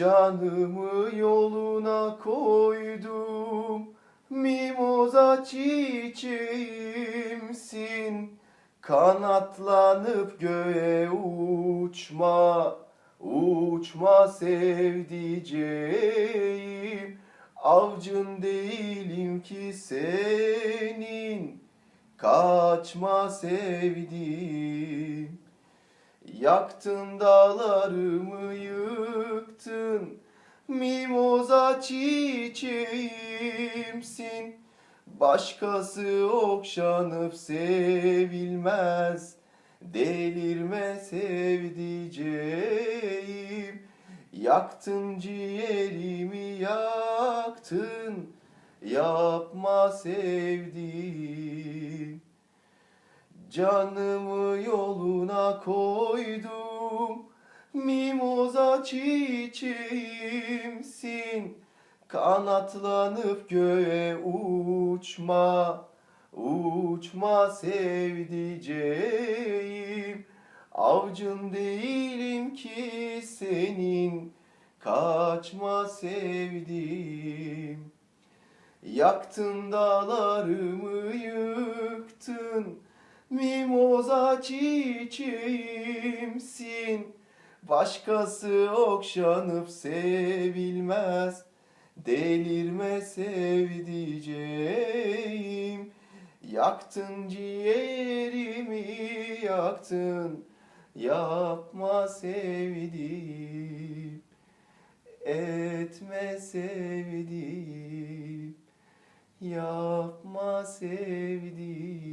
Canımı yoluna koydum. Mimoza çiçeğimsin. Kanatlanıp göğe uçma Uçma sevdiceğim. Avcın değilim ki senin. Kaçma sevdiğim Yaktın dağlarımı yıktın. Mimoza çiçeğimsin. Başkası okşanıp sevilmez. Delirme sevdiceğim. Yaktın ciğerimi yaktın. Yapma sevdiğim Canımı yoluna koydum. Mimoza çiçeğimsin. Kanatlanıp göğe uçma Uçma sevdiceğim. Avcın değilim ki senin Kaçma sevdiğim. Yaktın dağlarımı yıktın Mimoza çiçeğimsin Başkası okşanıp sevilmez. Delirme sevdiceğim. Yaktın ciğerimi yaktın. Yapma sevdiğim. Etme sevdiğim. Yapma sevdiğim